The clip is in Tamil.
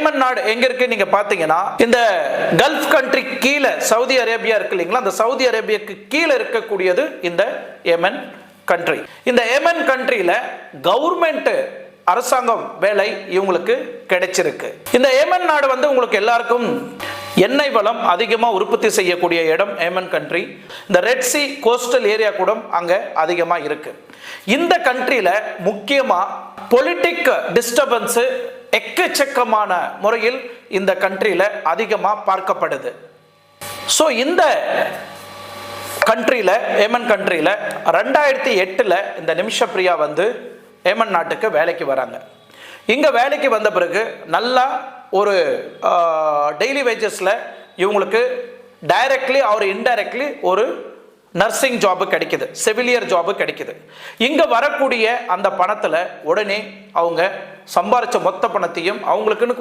ஏமன் நாடு எங்க இருக்கு நீங்க பாத்தீங்கன்னா இந்த கல்ஃப் கண்ட்ரி கீழே சவுதி அரேபியா இருக்கு இல்லைங்களா? அந்த சவுதி அரேபியாக்கு கீழே இருக்கக்கூடியது இந்த ஏமன் கண்ட்ரி இந்த ஏமன் கண்ட்ரியில கவர்மெண்ட் அரசாங்கம் வேலை இவங்களுக்கு கிடைச்சிருக்கு. இந்த ஏமன் நாடு வந்து உங்களுக்கு எல்லாருக்கும் எண்ணெய் வளம் அதிகமாக உற்பத்தி செய்யக்கூடிய இடம் ஏமன் கண்ட்ரி இந்த ரெட் சி கோஸ்டல் ஏரியா கூட அங்கே அதிகமாக இருக்கு. இந்த கண்ட்ரியில் முக்கியமாக பொலிட்டிக் டிஸ்டர்பன்ஸு எக்கச்சக்கமான முறையில் இந்த கண்ட்ரியில் அதிகமாக பார்க்கப்படுது. ஸோ இந்த கண்ட்ரியில் ஏமன் கண்ட்ரியில் ரெண்டாயிரத்தி எட்டில் இந்த நிமிஷப்பிரியா வந்து ஏமன் நாட்டுக்கு வேலைக்கு வராங்க. இங்கே வேலைக்கு வந்த பிறகு நல்லா ஒரு டெய்லி வேஜஸில் இவங்களுக்கு டைரக்ட்லி அவர் இன்டைரக்ட்லி ஒரு நர்சிங் ஜாபு கிடைக்குது செவிலியர் ஜாபு கிடைக்குது. இங்கே வரக்கூடிய அந்த பணத்தில் உடனே அவங்க சம்பாரித்த மொத்த பணத்தையும் அவங்களுக்குன்னு கொஞ்சம்